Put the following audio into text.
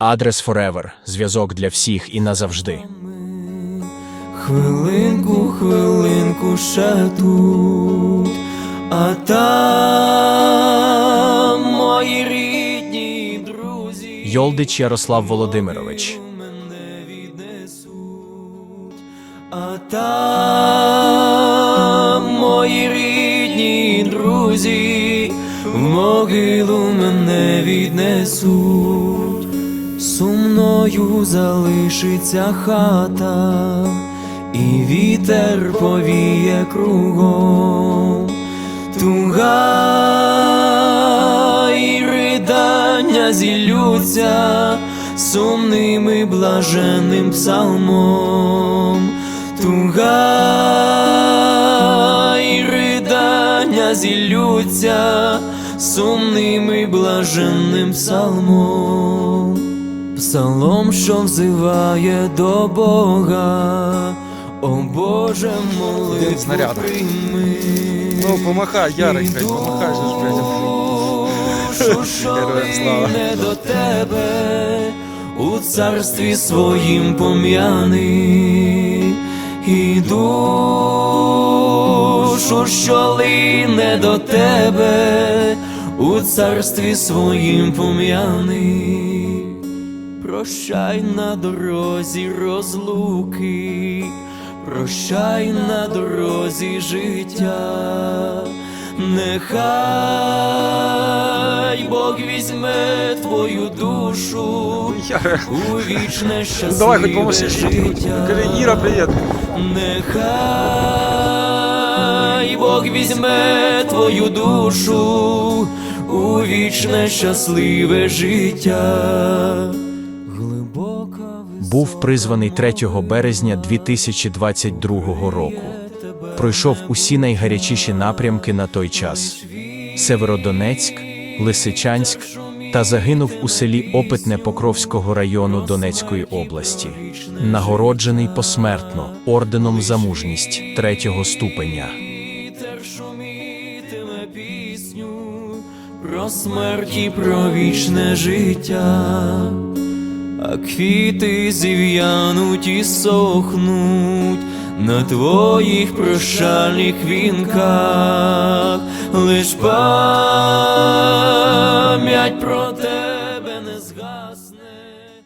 Адрес Forever. Зв'язок для всіх і назавжди. Хвилинку, хвилинку ще тут, а там мої рідні друзі Йолдич Ярослав Володимирович. мене віднесуть, а там мої рідні друзі в могилу мене віднесуть, сумною залишиться хата, і вітер повіє кругом. Туга і ридання зіллються сумним і блаженним псалмом. Туга і ридання зіллються сумним і блаженним псалмом. Псалом, що взиває до Бога, о Боже, молитву прийми. Ну, помахай, Ярик, блядь, помахай же ж, блядь. Героям слава. лине до тебе, у царстві своїм пом'яний, і душу, що лине до тебе, у царстві своїм пом'яний. Прощай на дорозі розлуки, прощай на дорозі життя, нехай Бог візьме твою душу у вічне щасливе життя. Кажи, Іра, привіт. Нехай Бог візьме твою душу у вічне щасливе життя. Був призваний 3 березня 2022 року. Пройшов усі найгарячіші напрямки на той час: Северодонецьк, Лисичанськ та загинув у селі Опитне Покровського району Донецької області. Нагороджений посмертно орденом за мужність третього ступеня. про смерть і про вічне життя, а квіти зів'януть і сохнуть на твоїх прощальних вінках, лиш пам'ять про.